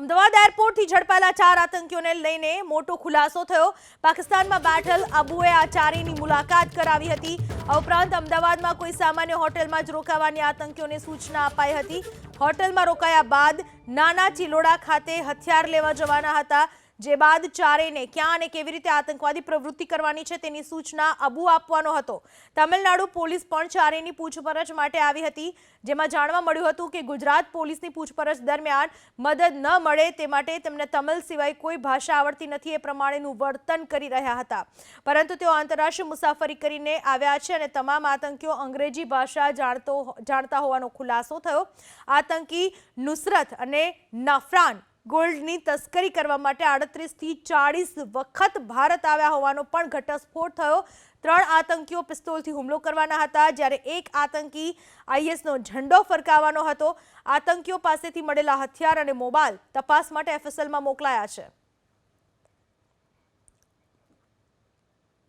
અમદાવાદ એરપોર્ટથી ઝડપાયેલા ચાર આતંકીઓને લઈને મોટો ખુલાસો થયો. પાકિસ્તાનમાં બેઠલ અબુએ આ ચારેની મુલાકાત કરાવી હતી. આ ઉપરાંત અમદાવાદમાં કોઈ સામાન્ય હોટેલમાં જ રોકાવાની આતંકીઓને સૂચના અપાઈ હતી. હોટેલમાં રોકાયા બાદ નાના ચિલોડા ખાતે હથિયાર લેવા જવાના હતા. જે બાદ ચારેયને ક્યાં અને કેવી રીતે આતંકવાદી પ્રવૃત્તિ કરવાની છે તેની સૂચના અબુ આપવાનો હતો. તમિલનાડુ પોલીસ પણ ચારેયની પૂછપરછ માટે આવી હતી, જેમાં જાણવા મળ્યું હતું કે ગુજરાત પોલીસની પૂછપરછ દરમિયાન મદદ ન મળે તે માટે તેમને તમિલ સિવાય કોઈ ભાષા આવડતી નથી એ પ્રમાણેનું વર્તન કરી રહ્યા હતા. પરંતુ તેઓ આંતરરાષ્ટ્રીય મુસાફરી કરીને આવ્યા છે અને તમામ આતંકીઓ અંગ્રેજી ભાષા જાણતો જાણતા હોવાનો ખુલાસો થયો. આતંકી નુસરત અને નફરાન ગોલ્ડની તસ્કરી કરવા માટે આડત્રીસથી ચાળીસ વખત ભારત આવ્યા હોવાનો પણ ઘટસ્ફોટ થયો. ત્રણ આતંકીઓ પિસ્તોલથી હુમલો કરવાના હતા. જ્યારે એક આતંકી આઈએસનો ઝંડો ફરકાવવાનો હતો. આતંકીઓ પાસેથી મળેલા હથિયાર અને મોબાઈલ તપાસ માટે એફએસએલમાં મોકલાયા છે.